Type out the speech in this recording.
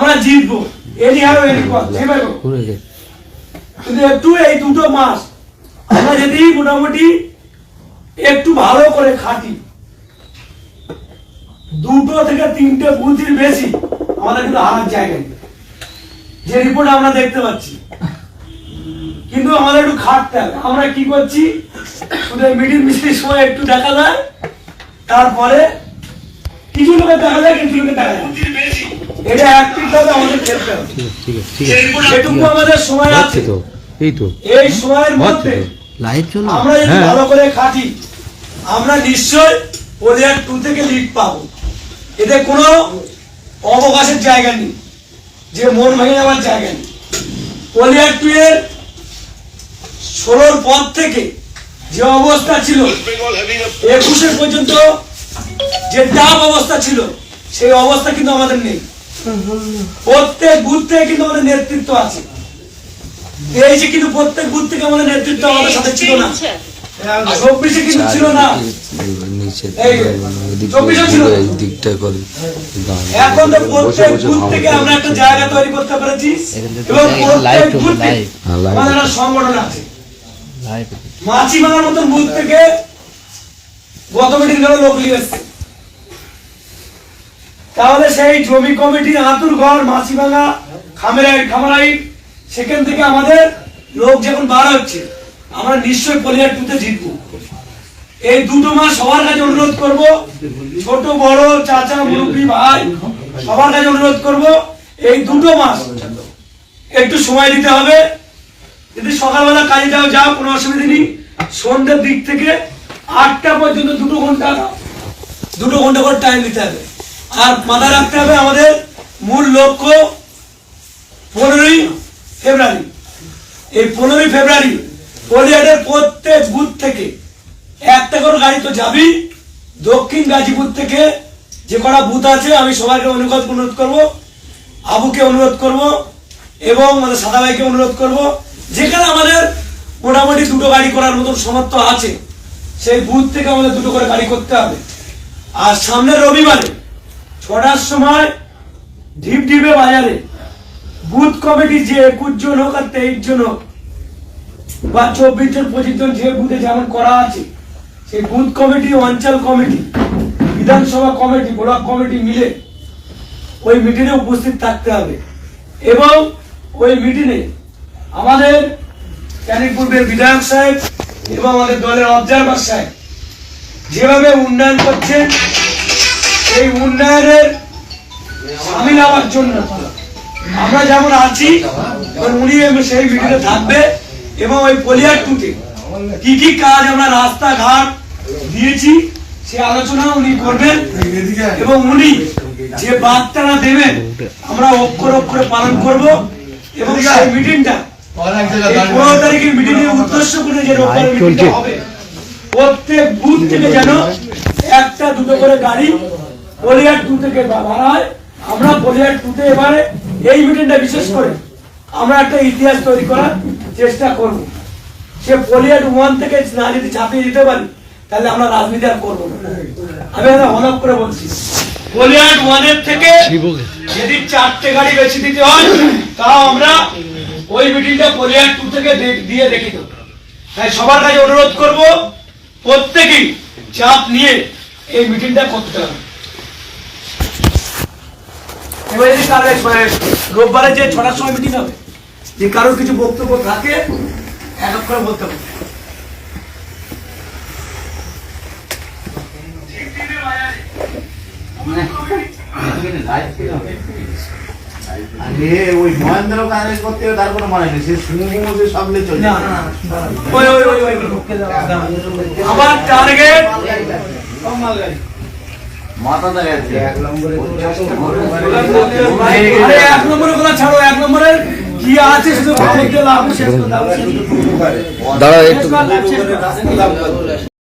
আমরা জিতবো। হোক। ঘুরে গে কিন্তু একটু এই দুটো মাস আমরা যদি মোটামুটি একটু ভালো করে খাটি, দুটো থেকে তিনটে বুদ্ধির বেশি, আমাদের কিন্তু হারার জায়গা যে রিপোর্ট আমরা দেখতে পাচ্ছি। কিন্তু আমাদের একটু খাটতে হবে। আমরা কি করছি? মিডিল মিস্ত্রির সময় একটু দেখা যায়, তারপরে কিছু লোকের দেখা যায়, কিছু লোকের দেখা যায়। এটা একটিভাবে আমাদের খেলতে হবে। ঠিক আছে ঠিক আছে ঠিক আমাদের সময় আছে। তো এই তো। এই সময়ের মধ্যে লাইভ চলো আমরা যদি ভালো করে খাটি আমরা নিশ্চয় ওলিয়ার টু থেকে লিড পাবো। এতে কোনো অবকাশের জায়গা নেই যে মন ভেঙে যাওয়ার জায়গা নেই। ওলিয়ার টু এর ষোলোর পর থেকে যে অবস্থা ছিল একুশে পর্যন্ত যে টাপ অবস্থা ছিল সেই অবস্থা কিন্তু আমাদের নেই। প্রত্যেক বুথ থেকে কিন্তু আমাদের নেতৃত্ব আছে। এই যে কিন্তু প্রত্যেক বুথ থেকে আমাদের নেতৃত্ব আমাদের সাথে ছিল না। চব্বিশে কিন্তু ছিল। এখন তো প্রত্যেক বুথ থেকে আমরা একটা জায়গা তৈরি করতে পেরেছি এবং প্রত্যেক চলছে, বুথে live। live. আমাদের একটা সংগঠন আছে। লাইভ মাছি ভাঙার মতন বুথ থেকে গত মিটিং লোক নিয়ে এসছে। তাহলে সেই জমি কমিটির আতুর ঘর মাছি ভাঙা খামেরাই খামারাই সেখান থেকে আমাদের লোক যখন বার হচ্ছে, আমরা নিশ্চয়ই পলিয়ার টুতে জিতবো। এই দুটো মাস সবার কাছে অনুরোধ করব, ছোট, বড়, চাচা, মুরব্বী, ভাই, সবার কাছে অনুরোধ করব, এই দুটো মাস একটু সময় দিতে হবে। যদি সকালবেলা কাজে যাও যাও, কোনো অসুবিধা নেই। সন্ধ্যের দিক থেকে আটটা পর্যন্ত দুটো ঘণ্টা দুটো ঘণ্টা করে টাইম দিতে হবে। আর মাথায় রাখতে হবে আমাদের মূল লক্ষ্য পনেরোই ফেব্রুয়ারি। এই পনেরোই ফেব্রুয়ারি পলিহাটের প্রত্যেক বুথ থেকে একটা করে গাড়ি তো যাবি দক্ষিণ গাজীপুর থেকে যে কটা বুথ আছে, আমি সবাইকে অনুরোধ অনুরোধ করব, আবুকে অনুরোধ করব এবং আমাদের সাদা ভাইকে অনুরোধ করব। যেখানে আমাদের মোটামুটি দুটো গাড়ি করার মতন সমর্থ আছে, সেই বুথ থেকে আমাদের দুটো করে গাড়ি করতে হবে। আর সামনের রবিবারে ছটার সময় ঢিপ ঢিপে বাজারে। বুথ কমিটি যে একুশ জন হোক আর তেইশ জন হোক, বা চব্বিশ জন, পঁচিশ জন যে বুথে যেমন করা আছে, সেই বুথ কমিটি, অঞ্চল কমিটি, বিধানসভা কমিটি, ব্লক কমিটি মিলে ওই মিটিংয়ে উপস্থিত থাকতে হবে। এবং ওই মিটিংয়ে আমাদের ক্যানিং পূর্বের বিধায়ক সাহেব এবং আমাদের দলের অবজারভার সাহেব যেভাবে উন্নয়ন করছেন এই উন্নয়নের সামিল হওয়ার জন্য আমরা যেমন আছি উনি সেই মিটিংয়ে থাকবে এবং ওই পলিয়ার টুতে কি কি কাজ আমরা রাস্তাঘাট দিয়েছি, সে আলোচনা উনি করবেন এবং উনি যে বার্তাটা দেবেন, আমরা অক্ষর অক্ষরে পালন করব এবং সেই মিটিংটা পনেরো তারিখের মিটিং এর উদ্দেশ্য করে যে হবে। প্রত্যেক বুথ থেকে যেন একটা দুটো করে গাড়ি পলিয়ার টু থেকে বাড়ায় আমরা পলিয়ার টুতে এবারে এই মিটিংটা বিশেষ করে আমরা একটা ইতিহাস তৈরি করার চেষ্টা করব। সে পলিয়ার ওয়ান থেকে না যদি ছাপিয়ে দিতে পারি, তাহলে আমরা রাজনীতি আর করব আমি এটা হলক করে বলছি পলিয়ার ওয়ানের থেকে যদি চারটে গাড়ি বেশি দিতে হয়, তাও আমরা ওই মিটিংটা পলিয়ার টু থেকে দিয়ে দেখি দেবো তাই সবার কাছে অনুরোধ করব, প্রত্যেকেই চাপ নিয়ে এই মিটিংটা করতে হবে। এবার যদি কারও মানে রোববারে যে ছটার সময় মিটিং হবে যে কারোর কিছু বক্তব্য থাকে এক এক করে বলতে হবে আরে ওই মহেন্দ্র কাজ করতে হবে তার কোনো মানে নেই সে সুমো চলে না, ওই, টার্গেট মাথা এক নম্বরে এক ছাড়ো এক নম্বরের কি আছে শুধু লাভ শেষ দাঁড়াও একটু।